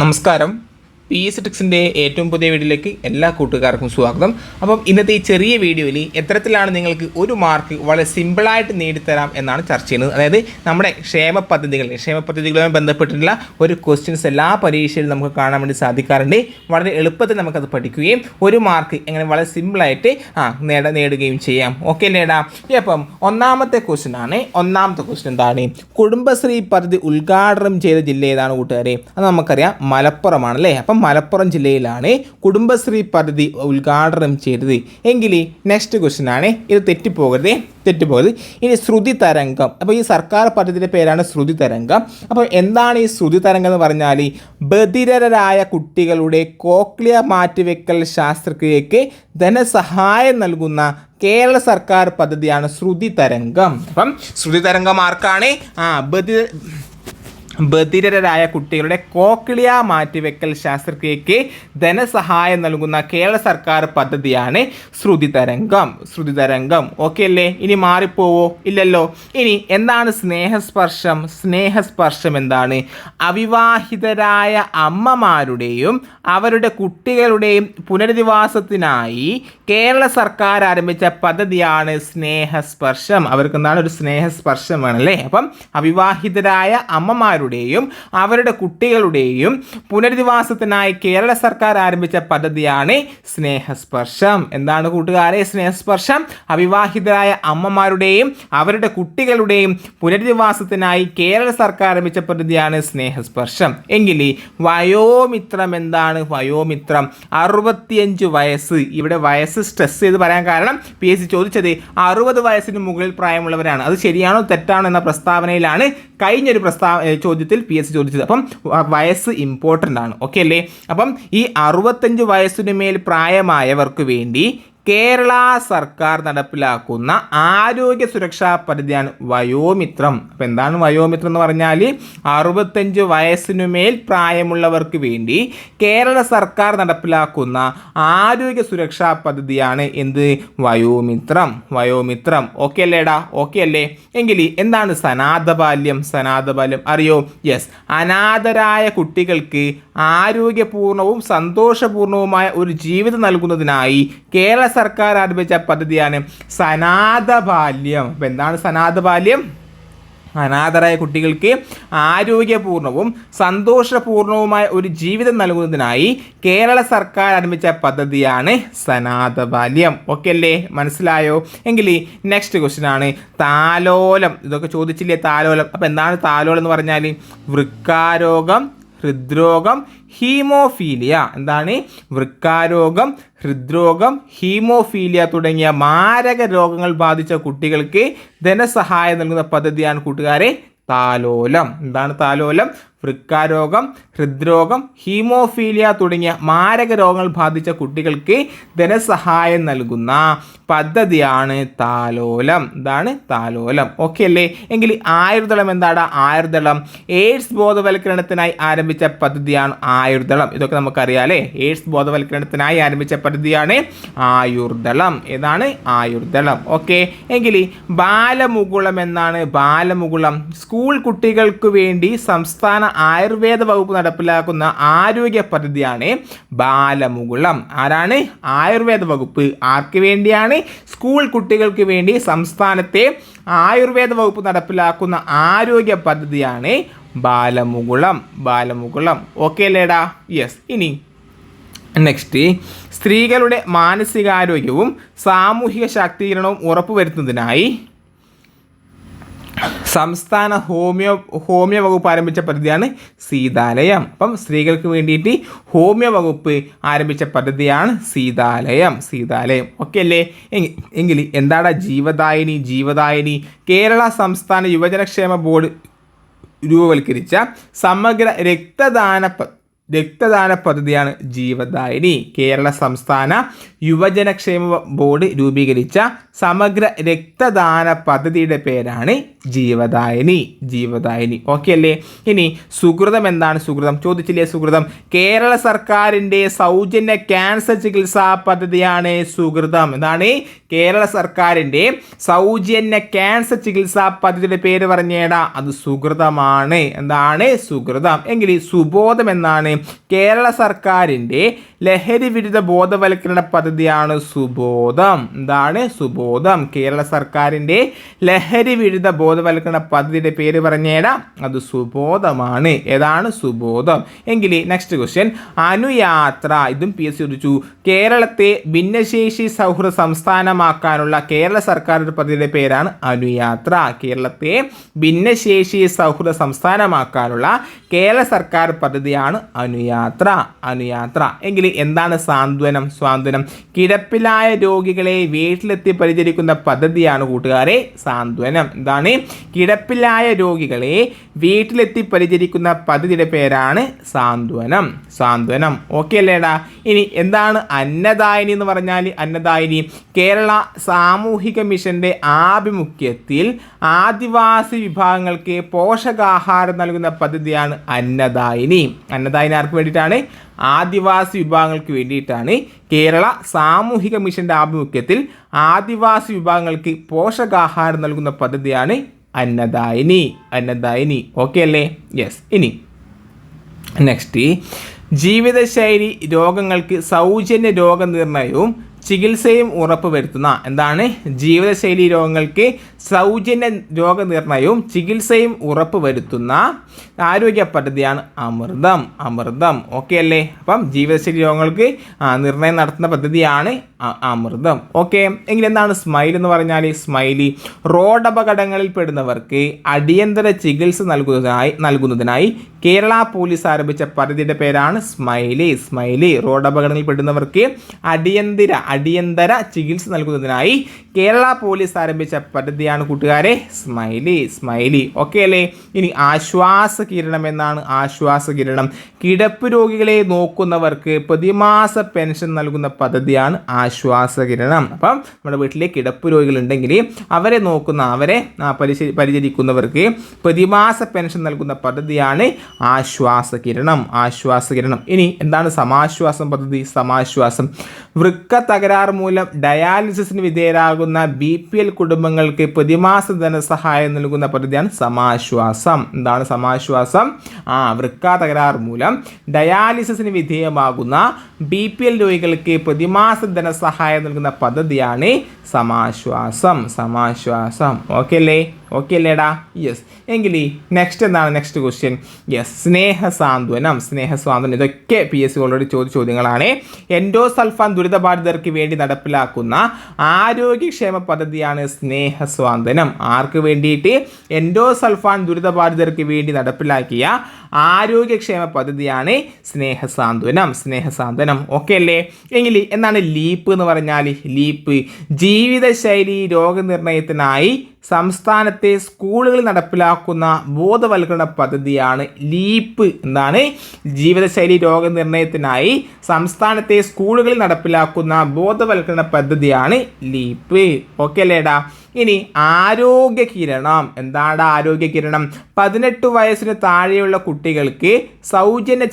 നമസ്കാരം. P S ടിക്സിന്റെ ഏറ്റവും പുതിയ വീഡിയോയിലേക്ക് എല്ലാ കൂട്ടുകാർക്കും സ്വാഗതം. അപ്പം ഇന്നത്തെ ഈ ചെറിയ വീഡിയോയിൽ എത്തരത്തിലാണ് നിങ്ങൾക്ക് ഒരു മാർക്ക് വളരെ സിമ്പിളായിട്ട് നേടിത്തരാം എന്നാണ് ചർച്ച ചെയ്യുന്നത്. അതായത് നമ്മുടെ ക്ഷേമ പദ്ധതികൾ ക്ഷേമ പദ്ധതികളുമായി ബന്ധപ്പെട്ടിട്ടുള്ള ഒരു ക്വസ്റ്റ്യൻസ് എല്ലാ പരീക്ഷയിലും നമുക്ക് കാണാൻ വേണ്ടി സാധിക്കാറുണ്ട്. വളരെ എളുപ്പത്തിൽ നമുക്കത് പഠിക്കുകയും ഒരു മാർക്ക് എങ്ങനെ വളരെ സിമ്പിളായിട്ട് ആ നേട നേടുകയും ചെയ്യാം. ഓക്കെ നേടാം. അപ്പം ഒന്നാമത്തെ ക്വസ്റ്റ്യൻ ആണ്. ഒന്നാമത്തെ ക്വസ്റ്റ്യൻ എന്താണ്? കുടുംബശ്രീ പദ്ധതി ഉദ്ഘാടനം ചെയ്ത ജില്ല ഏതാണ് കൂട്ടുകാരെ? അത് നമുക്കറിയാം. മലപ്പുറമാണ് അല്ലേ അപ്പം മലപ്പുറം ജില്ലയിലാണ് കുടുംബശ്രീ പദ്ധതി ഉദ്ഘാടനം ചെയ്തത്. എങ്കിൽ നെക്സ്റ്റ് ക്വസ്റ്റ്യൻ ആണ്. ഇത് തെറ്റിപ്പോകരുത് തെറ്റിപ്പോകരുത്. ഇനി ശ്രുതി തരംഗം. അപ്പോൾ ഈ സർക്കാർ പദ്ധതിയുടെ പേരാണ് ശ്രുതി തരംഗം. അപ്പോൾ എന്താണ് ഈ ശ്രുതി തരംഗം എന്ന് പറഞ്ഞാൽ ബധിരരായ കുട്ടികളുടെ കോക്ലിയ മാറ്റിവെക്കൽ ശാസ്ത്രക്രിയയ്ക്ക് ധനസഹായം നൽകുന്ന കേരള സർക്കാർ പദ്ധതിയാണ് ശ്രുതി തരംഗം. അപ്പം ശ്രുതി തരംഗം ആർക്കാണ്? ആ ബധിര ബധിരരായ കുട്ടികളുടെ കോക്ലിയ മാറ്റിവെക്കൽ ശാസ്ത്രക്രിയയ്ക്ക് ധനസഹായം നൽകുന്ന കേരള സർക്കാർ പദ്ധതിയാണ് ശ്രുതി തരംഗം ശ്രുതി തരംഗം ഓക്കെ അല്ലേ? ഇനി മാറിപ്പോവോ? ഇല്ലല്ലോ. ഇനി എന്താണ് സ്നേഹസ്പർശം? സ്നേഹസ്പർശം എന്താണ്? അവിവാഹിതരായ അമ്മമാരുടെയും അവരുടെ കുട്ടികളുടെയും പുനരധിവാസത്തിനായി കേരള സർക്കാർ ആരംഭിച്ച പദ്ധതിയാണ് സ്നേഹസ്പർശം. അവർക്ക് എന്താണ്? ഒരു സ്നേഹസ്പർശം വേണമല്ലേ അപ്പം അവിവാഹിതരായ അമ്മമാരുടെയും അവരുടെ കുട്ടികളുടെയും പുനരധിവാസത്തിനായി കേരള സർക്കാർ ആരംഭിച്ച പദ്ധതിയാണ് സ്നേഹസ്പർശം. എന്താണ് കൂട്ടുകാരെ? സ്നേഹസ്പർശം. അവിവാഹിതരായ അമ്മമാരുടെയും അവരുടെ കുട്ടികളുടെയും പുനരധിവാസത്തിനായി കേരള സർക്കാർ ആരംഭിച്ച പദ്ധതിയാണ് സ്നേഹസ്പർശം. എങ്കിൽ വയോമിത്രം എന്താണ്? വയോമിത്രം. അറുപത്തിയഞ്ച് വയസ്സ്. ഇവിടെ വയസ്സ് സ്ട്രെസ് ചെയ്ത് പറയാൻ കാരണം പി എസ് സി ചോദിച്ചത് അറുപത് വയസ്സിന് മുകളിൽ പ്രായമുള്ളവരാണ്. അത് ശരിയാണോ തെറ്റാണോ എന്ന പ്രസ്താവനയിലാണ് കഴിഞ്ഞൊരു പ്രസ്താവ ചോദ്യത്തിൽ പി എസ് സി ചോദിച്ചത്. അപ്പം വയസ്സ് ഇമ്പോർട്ടന്റ് ആണ്. ഓക്കെ അല്ലേ? അപ്പം ഈ അറുപത്തഞ്ച് വയസ്സിന് മേൽ പ്രായമായവർക്ക് വേണ്ടി കേരള സർക്കാർ നടപ്പിലാക്കുന്ന ആരോഗ്യ സുരക്ഷാ പദ്ധതിയാണ് വയോമിത്രം. അപ്പം എന്താണ് വയോമിത്രം എന്ന് പറഞ്ഞാൽ അറുപത്തഞ്ച് വയസ്സിനു മേൽ പ്രായമുള്ളവർക്ക് വേണ്ടി കേരള സർക്കാർ നടപ്പിലാക്കുന്ന ആരോഗ്യ സുരക്ഷാ പദ്ധതിയാണ് എന്ത്? വയോമിത്രം. വയോമിത്രം. ഓക്കെ അല്ലേടാ? ഓക്കെ അല്ലേ? എങ്കിൽ എന്താണ് സനാഥബാല്യം സനാഥബാല്യം അറിയോ? യെസ്. അനാഥരായ കുട്ടികൾക്ക് ആരോഗ്യപൂർണവും സന്തോഷപൂർണവുമായ ഒരു ജീവിതം നൽകുന്നതിനായി കേരള സർക്കാർ ആരംഭിച്ച പദ്ധതിയാണ് സനാഥബാല്യം അപ്പം എന്താണ് സനാഥബാല്യം അനാഥരായ കുട്ടികൾക്ക് ആരോഗ്യപൂർണവും സന്തോഷപൂർണവുമായ ഒരു ജീവിതം നൽകുന്നതിനായി കേരള സർക്കാർ ആരംഭിച്ച പദ്ധതിയാണ് സനാഥബാല്യം ഓക്കെ അല്ലേ? മനസ്സിലായോ? എങ്കിൽ നെക്സ്റ്റ് ക്വസ്റ്റ്യൻ ആണ്. താലോലം. ഇതൊക്കെ ചോദിച്ചില്ലേ താലോലം? അപ്പോൾ എന്താണ് താലോലം എന്ന് പറഞ്ഞാൽ വൃക്കാരോഗം ഹൃദ്രോഗം ഹീമോഫീലിയ. എന്താണ്? വൃക്കാരോഗം ഹൃദ്രോഗം ഹീമോഫീലിയ തുടങ്ങിയ മാരക രോഗങ്ങൾ ബാധിച്ച കുട്ടികൾക്ക് ധനസഹായം നൽകുന്ന പദ്ധതിയാണ് കൂട്ടുകാരെ താലോലം. എന്താണ് താലോലം? വൃക്കാരോഗം ഹൃദ്രോഗം ഹീമോഫീലിയ തുടങ്ങിയ മാരക രോഗങ്ങൾ ബാധിച്ച കുട്ടികൾക്ക് ധനസഹായം നൽകുന്ന പദ്ധതിയാണ് താലോലം. ഇതാണ് താലോലം. ഓക്കെ അല്ലേ? എങ്കിൽ ആയുർദളം എന്താണ് ആയുർദളം. എയ്ഡ്സ് ബോധവൽക്കരണത്തിനായി ആരംഭിച്ച പദ്ധതിയാണ് ആയുർദളം. ഇതൊക്കെ നമുക്കറിയാം അല്ലേ? എയ്ഡ്സ് ബോധവൽക്കരണത്തിനായി ആരംഭിച്ച പദ്ധതിയാണ് ആയുർദളം. ഏതാണ്? ആയുർദളം. ഓക്കെ എങ്കിൽ ബാലമുകുളം എന്നാണ് ബാലമുകുളം. സ്കൂൾ കുട്ടികൾക്ക് വേണ്ടി സംസ്ഥാന ആയുർവേദ വകുപ്പ് നടപ്പിലാക്കുന്ന ആരോഗ്യ പദ്ധതിയാണ് ബാലമുകുളം. ആരാണ്? ആയുർവേദ വകുപ്പ്. ആർക്ക് വേണ്ടിയാണ്? സ്കൂൾ കുട്ടികൾക്ക് വേണ്ടി സംസ്ഥാനത്തെ ആയുർവേദ വകുപ്പ് നടപ്പിലാക്കുന്ന ആരോഗ്യ പദ്ധതിയാണ് ബാലമുകുളം. ബാലമുകുളം. ഓക്കെ അല്ലേടാ? യെസ് ഇനി നെക്സ്റ്റ് സ്ത്രീകളുടെ മാനസികാരോഗ്യവും സാമൂഹിക ശാക്തീകരണവും ഉറപ്പുവരുത്തുന്നതിനായി സംസ്ഥാന ഹോമിയോ ഹോമിയോ വകുപ്പ് ആരംഭിച്ച പദ്ധതിയാണ് സീതാലയം. അപ്പം സ്ത്രീകൾക്ക് വേണ്ടിയിട്ട് ഹോമിയോ വകുപ്പ് ആരംഭിച്ച പദ്ധതിയാണ് സീതാലയം. സീതാലയം. ഓക്കെ അല്ലേ? എങ്കി- എങ്കിൽ എന്താണ് ജീവദായിനി ജീവദായിനി? കേരള സംസ്ഥാന യുവജനക്ഷേമ ബോർഡ് രൂപവൽക്കരിച്ച സമഗ്ര രക്തദാന രക്തദാന പദ്ധതിയാണ് ജീവദായിനി. കേരള സംസ്ഥാന യുവജനക്ഷേമ ബോർഡ് രൂപീകരിച്ച സമഗ്ര രക്തദാന പദ്ധതിയുടെ പേരാണ് ജീവദായിനി. ജീവദായിനി. ഓക്കെ അല്ലേ? ഇനി സുഹൃതം എന്താണ് സുഹൃതം? ചോദിച്ചില്ലേ സുഹൃതം? കേരള സർക്കാരിന്റെ സൗജന്യ ക്യാൻസർ ചികിത്സാ പദ്ധതിയാണ് സുഹൃതം. എന്താണ്? കേരള സർക്കാരിന്റെ സൗജന്യ ക്യാൻസർ ചികിത്സാ പദ്ധതിയുടെ പേര് പറഞ്ഞേടാ. അത് സുഹൃതമാണ്. എന്താണ്? സുഹൃതം. എങ്കിൽ സുബോധം എന്നാണ് കേരള സർക്കാരിന്റെ ലഹരി വിരുദ്ധ ബോധവൽക്കരണ പദ്ധതിയാണ് സുബോധം. എന്താണ് സുബോധം? കേരള സർക്കാരിന്റെ ലഹരി വിരുദ്ധ ബോധവൽക്കരണ പദ്ധതിയുടെ പേര് പറഞ്ഞേടാ. അത് സുബോധമാണ്. ഏതാണ് സുബോധം? എങ്കിൽ നെക്സ്റ്റ് ക്വസ്റ്റ്യൻ അനുയാത്ര. ഇതും പി എസ് സി ചോദിച്ചു. കേരളത്തെ ഭിന്നശേഷി സൗഹൃദ സംസ്ഥാനമാക്കാനുള്ള കേരള സർക്കാരിന്റെ പദ്ധതിയുടെ പേരാണ് അനുയാത്ര. കേരളത്തെ ഭിന്നശേഷി സൗഹൃദ സംസ്ഥാനമാക്കാനുള്ള കേരള സർക്കാർ പദ്ധതിയാണ് അനുയാത്ര അനുയാത്ര. എങ്കിൽ എന്താണ് സാന്ത്വനം? സ്വാന്തനം കിടപ്പിലായ രോഗികളെ വീട്ടിലെത്തി പരിചരിക്കുന്ന പദ്ധതിയാണ് കൂട്ടുകാരെ സാന്ത്വനം. എന്താണ്? കിടപ്പിലായ രോഗികളെ വീട്ടിലെത്തി പരിചരിക്കുന്ന പദ്ധതിയുടെ പേരാണ് സാന്ത്വനം. സാന്ത്വനം. ഓക്കെ അല്ലേടാ? ഇനി എന്താണ് അന്നദായിനി എന്ന് പറഞ്ഞാൽ അന്നദായിനി? കേരള സാമൂഹിക മിഷന്റെ ആഭിമുഖ്യത്തിൽ ആദിവാസി വിഭാഗങ്ങൾക്ക് പോഷകാഹാരം നൽകുന്ന പദ്ധതിയാണ് അന്നദായിനി. അന്നദായിനി ആർക്ക് വേണ്ടിയിട്ടാണ് ആദിവാസി വിഭാഗങ്ങൾക്ക് വേണ്ടിയിട്ടാണ് കേരള സാമൂഹിക മിഷന്റെ ആഭിമുഖ്യത്തിൽ ആദിവാസി വിഭാഗങ്ങൾക്ക് പോഷകാഹാരം നൽകുന്ന പദ്ധതിയാണ് അന്നദായിനി. അന്നദായിനി. ഓക്കെ അല്ലേ? യെസ് ഇനി നെക്സ്റ്റ് ജീവിതശൈലി രോഗങ്ങൾക്ക് സൗജന്യ രോഗനിർണയവും ചികിത്സയും ഉറപ്പുവരുത്തുന്ന എന്താണ്? ജീവിതശൈലി രോഗങ്ങൾക്ക് സൗജന്യ രോഗനിർണയവും ചികിത്സയും ഉറപ്പുവരുത്തുന്ന ആരോഗ്യ പദ്ധതിയാണ് അമൃതം. അമൃതം. ഓക്കെ അല്ലേ? അപ്പം ജീവിതശൈലി രോഗങ്ങൾക്ക് നിർണയം നടത്തുന്ന പദ്ധതിയാണ് അമൃതം. ഓക്കെ എങ്കിൽ എന്താണ് സ്മൈൽ എന്ന് പറഞ്ഞാൽ സ്മൈലി റോഡ് അപകടങ്ങളിൽ പെടുന്നവർക്ക് അടിയന്തര ചികിത്സ നൽകുന്നതിനായി നൽകുന്നതിനായി കേരള പോലീസ് ആരംഭിച്ച പദ്ധതിയുടെ പേരാണ് സ്മൈലി. സ്മൈലി റോഡ് അപകടങ്ങളിൽ പെടുന്നവർക്ക് അടിയന്തര അടിയന്തര ചികിത്സ നൽകുന്നതിനായി കേരള പോലീസ് ആരംഭിച്ച പദ്ധതിയാണ് കൂട്ടുകാരെ സ്മൈലി. സ്മൈലി ഓക്കെ അല്ലേ? ഇനി ആശ്വാസ കിരണം എന്നാണ് ആശ്വാസ കിരണം. കിടപ്പ് രോഗികളെ നോക്കുന്നവർക്ക് പ്രതിമാസ പെൻഷൻ നൽകുന്ന പദ്ധതിയാണ് ആശ്വാസ കിരണം. അപ്പം നമ്മുടെ വീട്ടിലെ കിടപ്പ് രോഗികളുണ്ടെങ്കിൽ അവരെ നോക്കുന്ന അവരെ പരിചരിക്കുന്നവർക്ക് പ്രതിമാസ പെൻഷൻ നൽകുന്ന പദ്ധതിയാണ് ആശ്വാസ കിരണം ഇനി എന്താണ് സമാശ്വാസം പദ്ധതി? സമാശ്വാസം. വൃക്ക തകരാർ മൂലം ഡയാലിസിസിന് വിധേയരാകുന്ന ബി പി എൽ കുടുംബങ്ങൾക്ക് പ്രതിമാസ ധനസഹായം നൽകുന്ന പദ്ധതിയാണ് സമാശ്വാസം. എന്താണ് സമാശ്വാസം? ആ വൃക്ക തകരാർ മൂലം ഡയാലിസിസിന് വിധേയമാകുന്ന ബി പി എൽ രോഗികൾക്ക് പ്രതിമാസ ധനസഹായം നൽകുന്ന പദ്ധതിയാണ് സമാശ്വാസം. സമാശ്വാസം. ഓക്കെ അല്ലേ? ഓക്കെ അല്ലേടാ? യെസ് എങ്കിൽ നെക്സ്റ്റ് എന്താണ്? നെക്സ്റ്റ് ക്വസ്റ്റ്യൻ യെസ് സ്നേഹസാന്ത്വനം. സാന്ത്വനം ഇതൊക്കെ പി എസ് സി ചോദിച്ച ചോദ്യങ്ങളാണ്. എൻഡോസൾഫാൻ ദുരിതബാധിതർക്ക് വേണ്ടി നടപ്പിലാക്കുന്ന ആരോഗ്യക്ഷേമ പദ്ധതിയാണ് സ്നേഹ സ്വാന്തനം ആർക്ക് വേണ്ടിയിട്ട്? എൻഡോസൾഫാൻ ദുരിതബാധിതർക്ക് വേണ്ടി നടപ്പിലാക്കിയ ആരോഗ്യക്ഷേമ പദ്ധതിയാണ് സ്നേഹ സാന്ത്വനം സ്നേഹ സാന്ത്വനം ഓക്കെ അല്ലേ? എങ്കിൽ എന്നാണ് ലീപ്പ് എന്ന് പറഞ്ഞാൽ? ലീപ്പ്. ജീവിതശൈലി രോഗനിർണയത്തിനായി സംസ്ഥാനത്തെ സ്കൂളുകളിൽ നടപ്പിലാക്കുന്ന ബോധവൽക്കരണ പദ്ധതിയാണ് ലീപ്പ് എന്താണ് ജീവിതശൈലി രോഗനിർണയത്തിനായി സംസ്ഥാനത്തെ സ്കൂളുകളിൽ നടപ്പിലാക്കുന്ന ബോധവൽക്കരണ പദ്ധതിയാണ് ലീപ്പ്. ഓക്കെ അല്ലേടാ? ഇനി ആരോഗ്യ കിരണം എന്താണ് ആരോഗ്യ കിരണം പതിനെട്ട് വയസ്സിന് താഴെയുള്ള കുട്ടികൾക്ക് സൗജന്യ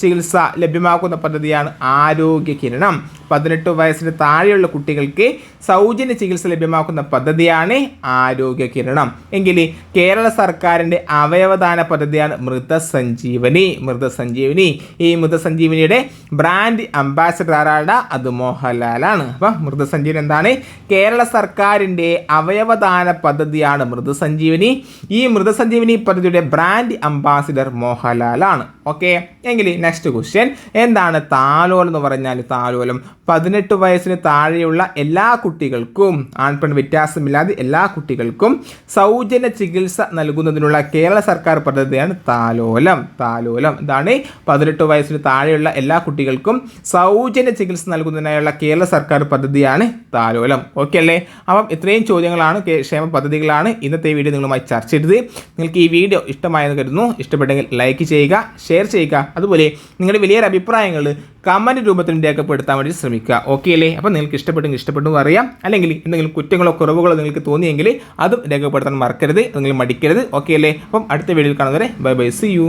ചികിത്സ ലഭ്യമാക്കുന്ന പദ്ധതിയാണ് ആരോഗ്യ കിരണം പതിനെട്ട് വയസ്സിന് താഴെയുള്ള കുട്ടികൾക്ക് സൗജന്യ ചികിത്സ ലഭ്യമാക്കുന്ന പദ്ധതിയാണ് ആരോഗ്യ കിരണം എങ്കിൽ കേരള സർക്കാരിന്റെ അവയവദാന പദ്ധതിയാണ് മൃതസഞ്ജീവനി. മൃതസഞ്ജീവനി. ഈ മൃതസഞ്ജീവനിയുടെ ബ്രാൻഡ് അംബാസഡർ ആരാണ് അത് മോഹൻലാലാണ് അപ്പം മൃതസഞ്ജീവനി എന്താണ്? കേരള സർക്കാരിന്റെ അവയവദാന പദ്ധതിയാണ് മൃതസഞ്ജീവനി. ഈ മൃതസഞ്ജീവനി പദ്ധതിയുടെ ബ്രാൻഡ് അംബാസിഡർ മോഹൻലാലാണ് ഓക്കെ എങ്കിൽ നെക്സ്റ്റ് ക്വസ്റ്റ്യൻ എന്താണ് താലോലം എന്ന് പറഞ്ഞാൽ താലോലം? പതിനെട്ട് വയസ്സിന് താഴെയുള്ള എല്ലാ കുട്ടികൾക്കും ആൺപെൺ വ്യത്യാസമില്ലാതെ എല്ലാ കുട്ടികൾക്കും സൗജന്യ ചികിത്സ നൽകുന്നതിനുള്ള കേരള സർക്കാർ പദ്ധതിയാണ് താലോലം. താലോലം. ഇതാണ് പതിനെട്ട് വയസ്സിന് താഴെയുള്ള എല്ലാ കുട്ടികൾക്കും സൗജന്യ ചികിത്സ നൽകുന്നതിനായുള്ള കേരള സർക്കാർ പദ്ധതിയാണ് താലോലം. ഓക്കെ അല്ലേ? അപ്പം ഇത്രയും ചോദ്യങ്ങളാണ് ക്ഷേമ പദ്ധതികളാണ് ഇന്നത്തെ വീഡിയോ നിങ്ങളുമായി ചർച്ച ചെയ്തത്. നിങ്ങൾക്ക് ഈ വീഡിയോ ഇഷ്ടമായെന്ന് കരുതുന്നു. ഇഷ്ടപ്പെട്ടെങ്കിൽ ലൈക്ക് ചെയ്യുക ഷെയർ ചെയ്യുക. അതുപോലെ നിങ്ങളുടെ വലിയൊരു അഭിപ്രായങ്ങൾ കമന്റ് രൂപത്തിൽ രേഖപ്പെടുത്താൻ വേണ്ടി ശ്രമിക്കുക. ഓക്കെ അല്ലേ? അപ്പോൾ നിങ്ങൾക്ക് ഇഷ്ടപ്പെട്ടെങ്കിൽ ഇഷ്ടപ്പെട്ടു അറിയാം. അല്ലെങ്കിൽ എന്തെങ്കിലും കുറ്റങ്ങളോ കുറവുകളോ നിങ്ങൾക്ക് തോന്നിയെങ്കിൽ അതും രേഖപ്പെടുത്താൻ മറക്കരുത്. നിങ്ങൾ മടിക്കരുത്. ഓക്കെ അല്ലേ? അപ്പം അടുത്ത വീഡിയോയിൽ കാണുന്നവരെ ബൈ ബൈ സി യു